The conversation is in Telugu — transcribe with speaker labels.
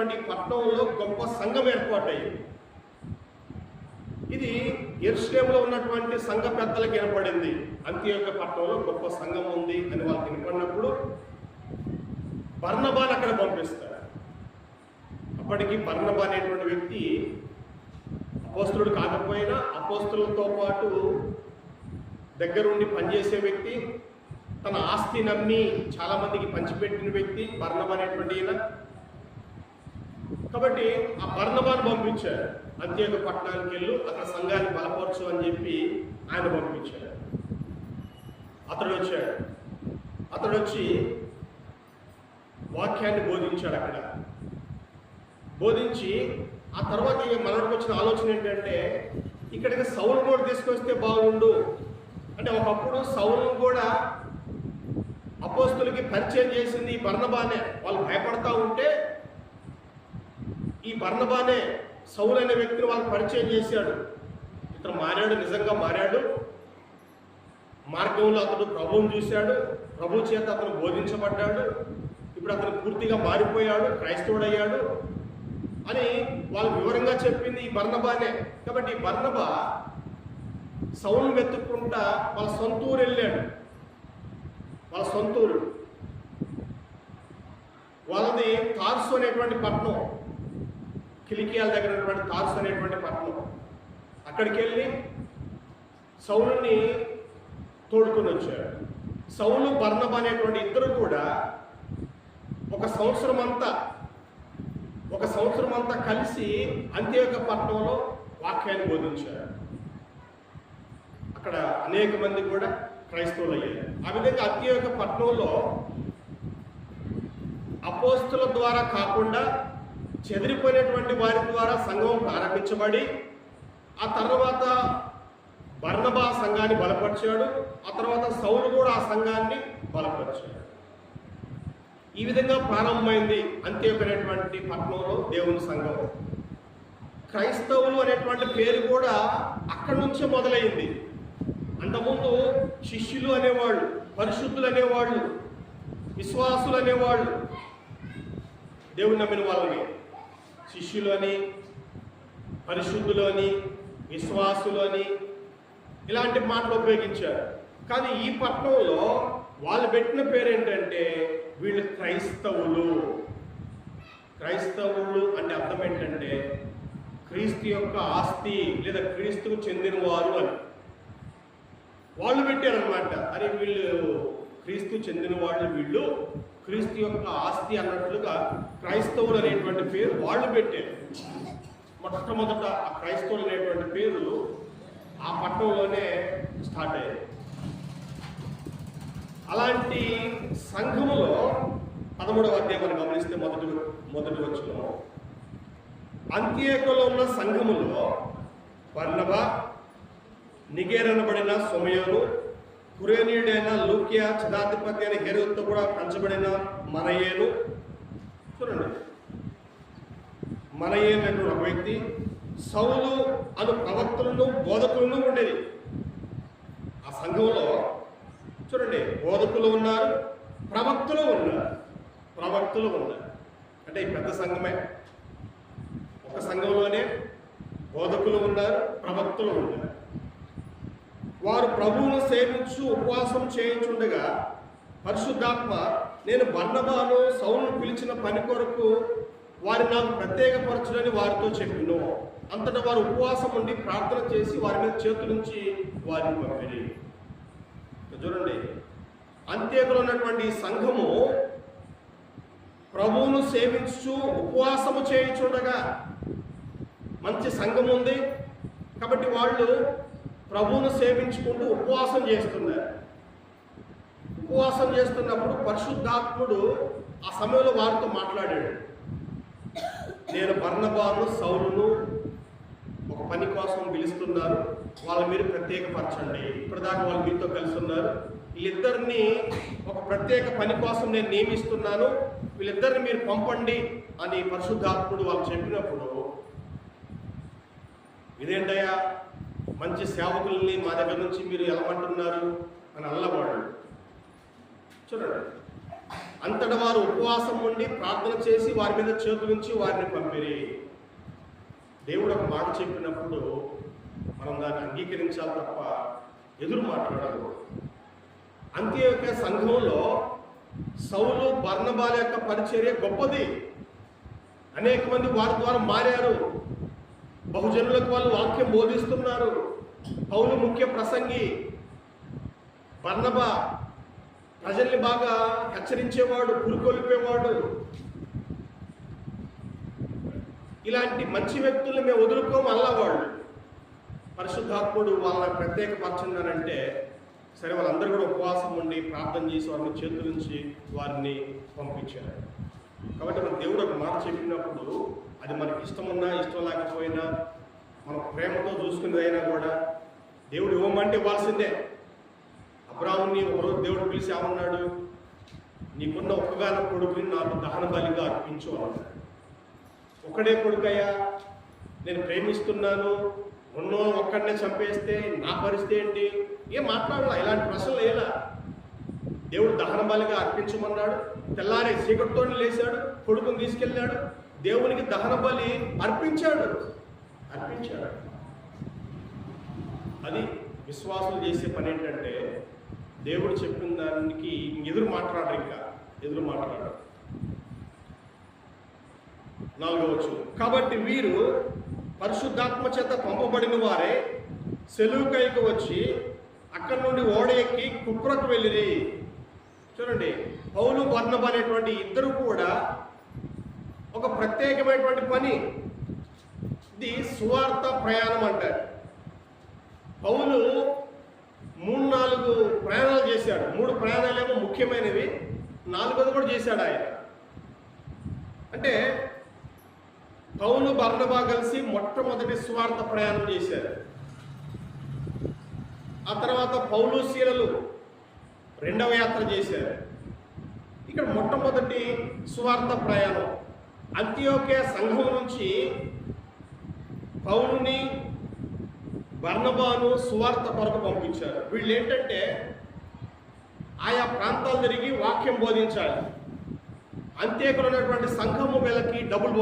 Speaker 1: అనేటువంటి పట్టణంలో గొప్ప సంఘం ఏర్పాటయ్యింది ఇది ఎరుషలేములో ఉన్నటువంటి సంఘ పెద్దలకు ఏర్పడింది. అంత్యోక పట్టణంలో గొప్ప సంఘం ఉంది అని వాళ్ళు వినపడినప్పుడు బర్ణబాన్ అక్కడ పంపిస్తారు. అప్పటికి బర్ణబా అనేటువంటి వ్యక్తి అపోస్తుడు కాకపోయినా అపోస్తులతో పాటు దగ్గరుండి పనిచేసే వ్యక్తి తన ఆస్తి నమ్మి చాలా మందికి పంచిపెట్టిన వ్యక్తి బర్ణబ అనేటువంటి ఈయన. కాబట్టి ఆ బర్ణబాను పంపించారు. అంత్యోక పట్టణానికి వెళ్ళు అక్కడ సంఘాన్ని బలపరచు అని చెప్పి ఆయన పంపించాడు అతడు వచ్చాడు. అతడు వచ్చి వాక్యాన్ని బోధించాడు అక్కడ. బోధించి ఆ తర్వాత ఇక మనకు వచ్చిన ఆలోచన ఏంటంటే ఇక్కడికి సౌలు కూడా తీసుకొస్తే బాగుండు. అంటే ఒకప్పుడు సౌలు కూడా అపోస్తులకి పరిచయం చేసింది ఈ బర్ణబానే వాళ్ళు భయపడతా ఉంటే ఈ బర్ణబానే సౌలు అనే వ్యక్తిని వాళ్ళకి పరిచయం చేశాడు. ఇతను మారాడు నిజంగా మారాడు. మార్గంలో అతడు ప్రభువును చూశాడు. ప్రభు చేత అతను బోధించబడ్డాడు. ఇప్పుడు అతను పూర్తిగా మారిపోయాడు క్రైస్తవుడయ్యాడు అని వాళ్ళు వివరంగా చెప్పింది ఈ బర్ణబానే కాబట్టి ఈ బర్ణబా సౌలు వెతుక్కుంటా వాళ్ళ సొంత ఊరు వెళ్ళాడు. వాళ్ళ సొంత ఊరు వాళ్ళది తార్సు అనేటువంటి పట్టణం. కిలికియాల దగ్గర ఉన్నటువంటి తార్స్ అనేటువంటి పట్టణం అక్కడికి వెళ్ళి సౌలుని తోడుకొని వచ్చాడు. సౌలు బర్ణబ అనేటువంటి ఇద్దరు కూడా ఒక సంవత్సరం అంతా ఒక సంవత్సరం అంతా కలిసి అంత్యోక పట్టణంలో వాక్యాన్ని బోధించారు. అక్కడ అనేక మంది కూడా క్రైస్తవులు అయ్యారు ఆ విధంగా అంత్యోక పట్టణంలో అపోస్తుల ద్వారా కాకుండా చెదిరిపోయినటువంటి వారి ద్వారా సంఘం ప్రారంభించబడి ఆ తర్వాత బర్ణబా సంఘాన్ని బలపరిచాడు ఆ తర్వాత సౌలు కూడా ఆ సంఘాన్ని బలపరిచాడు. ఈ విధంగా ప్రారంభమైంది అంత్యోక పట్టణంలో దేవుని సంఘం క్రైస్తవులు అనేటువంటి పేరు కూడా అక్కడి నుంచే మొదలైంది అంతకుముందు శిష్యులు అనేవాళ్ళు పరిశుద్ధులు అనేవాళ్ళు విశ్వాసులు అనేవాళ్ళు దేవుని నమ్మిన వాళ్ళని శిష్యులోని పరిశుద్ధులోని విశ్వాసులోని ఇలాంటి మాటలు ఉపయోగించారు. కానీ ఈ పట్టణంలో వాళ్ళు పెట్టిన పేరు ఏంటంటే వీళ్ళు క్రైస్తవులు. క్రైస్తవులు అంటే అర్థం ఏంటంటే క్రీస్తు యొక్క ఆస్తి లేదా క్రీస్తుకు చెందినవారు అని. వాళ్ళు పెట్టారనమాట అరే వీళ్ళు క్రీస్తు చెందిన వాళ్ళు వీళ్ళు క్రీస్తు యొక్క ఆస్తి అన్నట్లుగా క్రైస్తవులు అనేటువంటి పేరు వాళ్ళు పెట్టారు. మొట్టమొదట ఆ క్రైస్తవులు అనేటువంటి పేరు ఆ పట్టణంలోనే స్టార్ట్ అయ్యాయి. అలాంటి సంఘములో పదమూడవ అధ్యాయాన్ని గమనిస్తే మొదటి మొదటి వచ్చిన అంత్యేకలో ఉన్న సంఘములో వర్ణబ నిగేరనబడిన సొమయోను కురేనీయుడైన లూకియా చిదాధిపతి అయిన హెరుతో కూడా పంచబడిన మనయేను చూడండి. మనయేను అనే ఒక వ్యక్తి సౌలు అను ప్రవక్తలను బోధకులను ఉండేది. ఆ సంఘంలో చూడండి బోధకులు ఉన్నారు ప్రవక్తులు ఉన్నారు ప్రవక్తలు ఉన్నారు. అంటే ఈ పెద్ద సంఘమే. ఒక సంఘంలోనే బోధకులు ఉన్నారు ప్రవక్తులు ఉన్నారు. వారు ప్రభువును సేవించు ఉపవాసం చేయించుండగా పరిశుద్ధాత్మ నేను బర్ణబాను సౌలును పిలిచిన పని కొరకు వారి నాకు ప్రత్యేకపరచుడని వారితో చెప్పిను. అంతటా వారు ఉపవాసం ఉండి ప్రార్థన చేసి వారి మీద చేతులుంచి వారిని పంపిణీ చూడండి. అంత్యకులు ఉన్నటువంటి సంఘము ప్రభువును సేవించు ఉపవాసము చేయించుండగా మంచి సంఘం ఉంది. కాబట్టి వాళ్ళు ప్రభువును సేవించుకుంటూ ఉపవాసం చేస్తున్నారు ఉపవాసం చేస్తున్నప్పుడు పరిశుద్ధాత్ముడు ఆ సమయంలో వారితో మాట్లాడాడు. నేను బర్ణబాను సౌలును ఒక పని కోసం పిలుస్తున్నారు. వాళ్ళ మీరు ప్రత్యేకపరచండి. ఇప్పటిదాకా వాళ్ళు మీతో కలిసి ఉన్నారు వీళ్ళిద్దరిని ఒక ప్రత్యేక పని కోసం నేను నియమిస్తున్నాను. వీళ్ళిద్దరిని మీరు పంపండి అని పరిశుద్ధాత్ముడు వాళ్ళు చెప్పినప్పుడు ఇదేంటయ్యా? మంచి సేవకుల్ని మా దగ్గర నుంచి మీరు ఎలమంటున్నారు అని అల్లవాడు. చూడండి. అంతట వారు ఉపవాసం ఉండి ప్రార్థన చేసి వారి మీద చేతులుంచి వారిని పంపిరి. దేవుడు ఒక మాట చెప్పినప్పుడు మనం దాన్ని అంగీకరించాలి తప్ప ఎదురు మాట్లాడకూడదు అంత్యోక సంఘంలో సౌలు బర్ణబాల యొక్క పరిచర్య గొప్పది. అనేక మంది వారి ద్వారా మారారు. బహుజనులకు వాళ్ళు వాక్యం బోధిస్తున్నారు. పౌలు ముఖ్య ప్రసంగి. బర్ణబా ప్రజల్ని బాగా హెచ్చరించేవాడు పురుకొల్పేవాడు. ఇలాంటి మంచి వ్యక్తుల్ని మేము వదులుకోము అల్లవాళ్ళు పరిశుద్ధాత్ముడు వాళ్ళని ప్రత్యేకపరచున్నారంటే సరే వాళ్ళందరూ కూడా ఉపవాసం ఉండి ప్రార్థన చేసి వారిని చేతుల నుంచి వారిని పంపించారు. కాబట్టి మన దేవుడు ఒక మాట చెప్పినప్పుడు అది మనకి ఇష్టమున్నా ఇష్టం లేకపోయినా మన ప్రేమతో చూసుకునేదైనా కూడా దేవుడు ఇవ్వమంటే ఇవ్వాల్సిందే. అబ్రాహ్మణ్ణి ఒకరోజు దేవుడు పిలిచి ఏమన్నాడు? నీకున్న ఒక్కగాన కొడుకుని నాకు దహన బలిగా అర్పించు అన్నాడు. ఒకడే కొడుకయ్యా నేను ప్రేమిస్తున్నాను ఉన్నో ఒక్కడనే చంపేస్తే నా పరిస్థితి ఏంటి? ఏం మాట్లాడాల? ఇలాంటి ప్రశ్నలు ఎలా దేవుడు దహన బలిగా అర్పించమన్నాడు. తెల్లారే చీకటితో లేచాడు కొడుకుని తీసుకెళ్ళాడు దేవునికి దహన బలి అర్పించాడు. అర్పించాడు. అది విశ్వాసులు చేసే పని ఏంటంటే దేవుడు చెప్పిన దానికి ఎదురు మాట్లాడరు ఇంకా. ఎదురు మాట్లాడరు. నాలుగవచ్చు కాబట్టి వీరు పరిశుద్ధాత్మ చేత పంపబడిన వారే సెలువుకైకి వచ్చి అక్కడి నుండి ఓడ ఎక్కి కుప్రకు వెళ్ళిరి. చూడండి పౌలు బర్ణబ అనేటువంటి ఇద్దరు కూడా ఒక ప్రత్యేకమైనటువంటి పని. ఇది సువార్త ప్రయాణం అంటారు. పౌలు మూడు నాలుగు ప్రయాణాలు చేశాడు. మూడు ప్రయాణాలేమో ముఖ్యమైనవి. నాలుగోది కూడా చేశాడు ఆయన. అంటే పౌలు బర్ణబా కలిసి మొట్టమొదటి సువార్త ప్రయాణం చేశారు. ఆ తర్వాత పౌలు శీలలు రెండవ యాత్ర చేశారు. ఇక్కడ మొట్టమొదటి సువార్త ప్రయాణం. అంత్యోకే సంఘం నుంచి పౌరుని బర్ణబాను సువార్త కొరకు పంపించారు. వీళ్ళు ఏంటంటే ఆయా ప్రాంతాలు తిరిగి వాక్యం బోధించాలి. అంత్యకులు ఉన్నటువంటి సంఘము వీళ్ళకి డబుల్